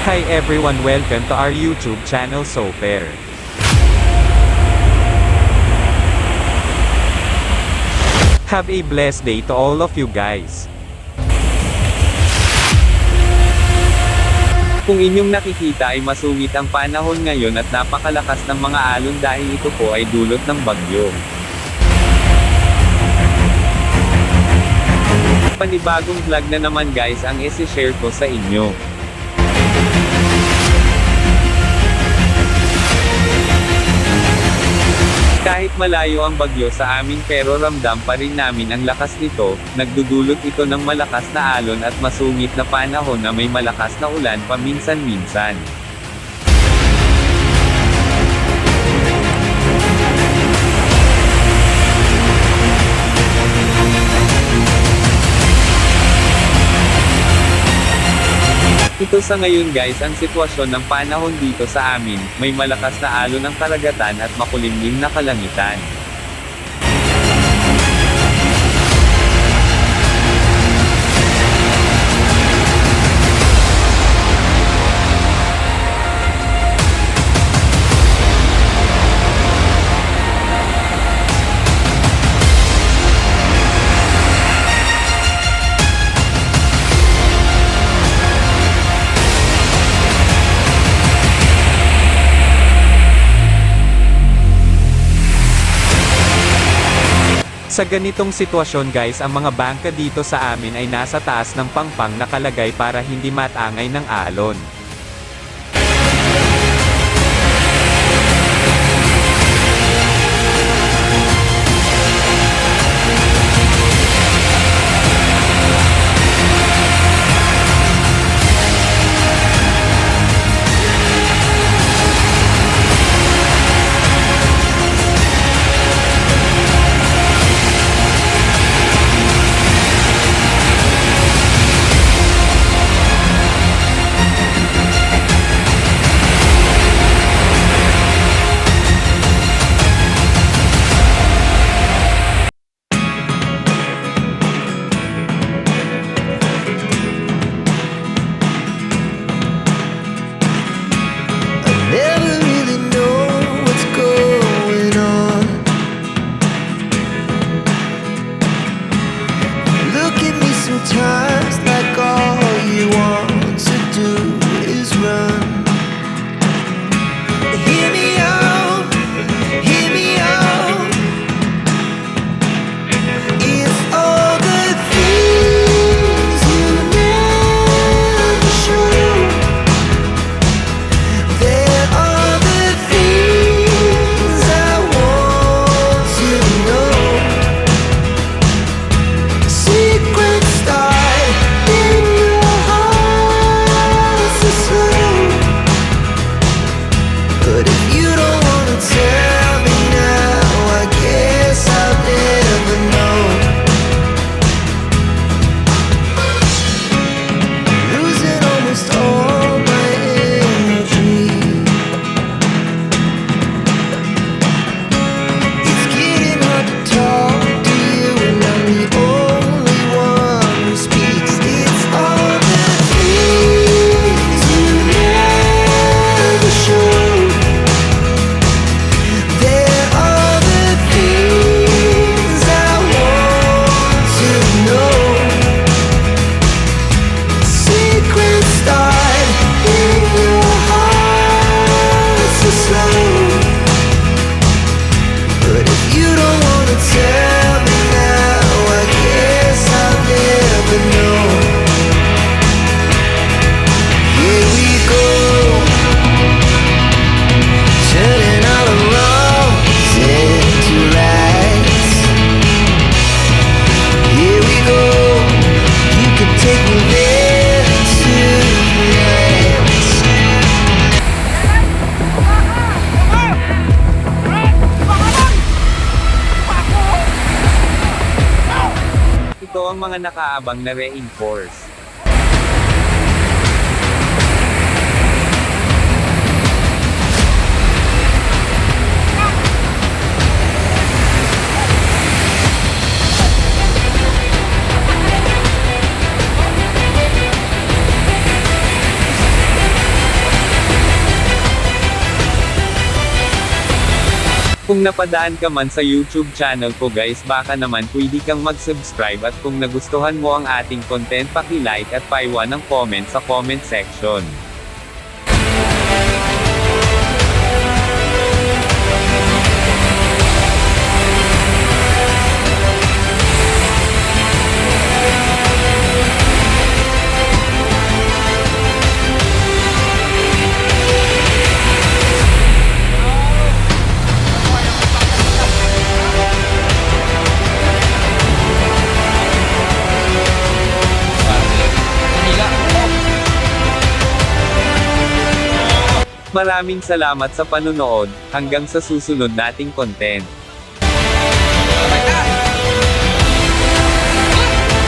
Hi everyone welcome to our YouTube channel So Fair. Have a blessed day to all of you guys. Kung inyong nakikita ay masungit ang panahon ngayon at napakalakas ng mga alon dahil ito po ay dulot ng bagyo. Panibagong vlog na naman guys ang isi-share ko sa inyo. Kahit malayo ang bagyo sa amin pero ramdam pa rin namin ang lakas nito, nagdudulot ito ng malakas na alon at masungit na panahon na may malakas na ulan paminsan-minsan. Ito sa ngayon guys ang sitwasyon ng panahon dito sa amin, may malakas na alon ng karagatan at makulimlim na kalangitan. Sa ganitong sitwasyon guys ang mga bangka dito sa amin ay nasa taas ng pangpang nakalagay para hindi matangay ng alon. Ito ang mga nakaabang na reinforce. Kung napadaan ka man sa YouTube channel ko guys baka naman pwede kang mag-subscribe at kung nagustuhan mo ang ating content paki-like at paiwan ng comment sa comment section. Maraming salamat sa panunood, hanggang sa susunod nating content.